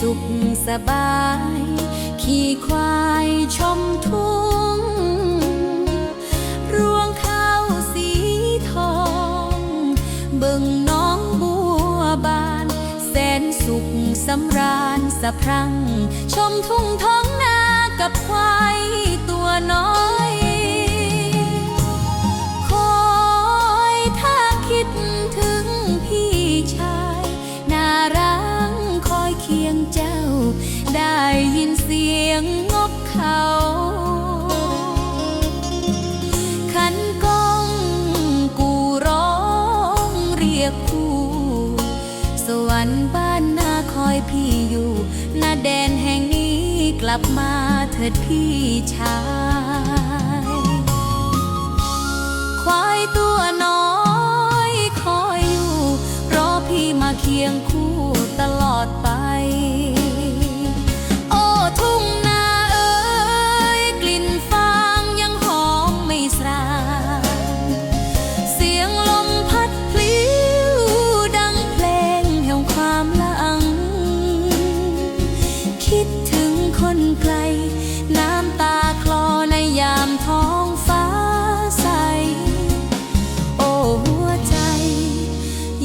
สุขสบาย ขี่ควายชมทุ่ง รวงข้าวสีทอง เบิ่งน้องบัวบาน แสนสุขสำราญสะพรั่งชมทุ่งท้องนากับควายตัวน้อย สวรรค์บ้านนาคอยพี่อยู่นาแดนแห่งนี้กลับมาเถิดพี่ชาย ควายตัวน้อยคอยอยู่ รอพี่มาเคียงคู่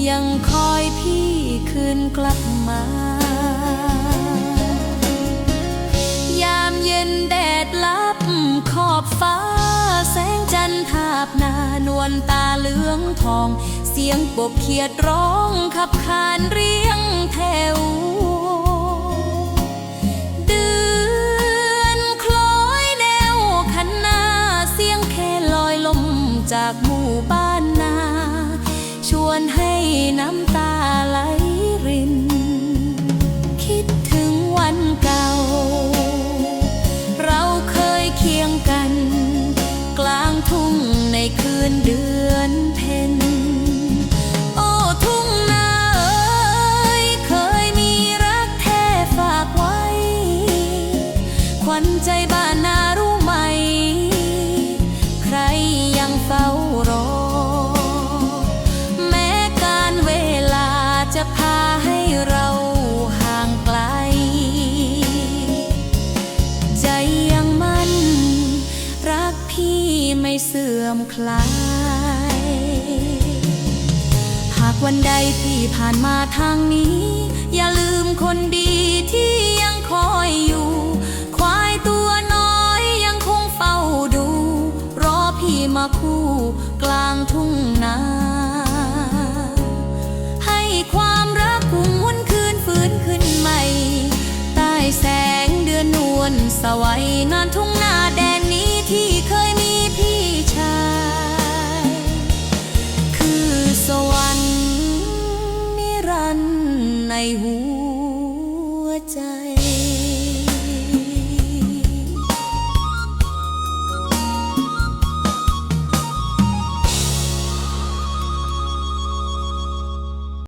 ยังคอยพี่คืนกลับมา ยามเย็นแดดลับขอบฟ้า แสงจันทร์ทาบหนานวลตาเหลืองทอง เสียงกเขียดร้องขับขานเรียงแถว วนให้น้ำตาไหลริน คิดถึงวันเก่า เราเคยเคียงกัน กลางทุ่งในคืนเดือนเพ็ญโอ้ทุ่งนาเอ๋ยเคยมีรักแท้ฝากไว้ขวัญใจื่อมคลาย หากวันใดพี่ผ่านมาทางนี้ อย่าลืมคนดีที่ยังคอยอยู่ ควายตัวน้อยยังคงเฝ้าดู รอพี่มาคู่กลางทุ่งนาให้ความรักพุ่งวนคืนฟื้นขึ้นใหม่ใต้แสงเดือนนวลสวัยนานทุ่งนา หัวใจ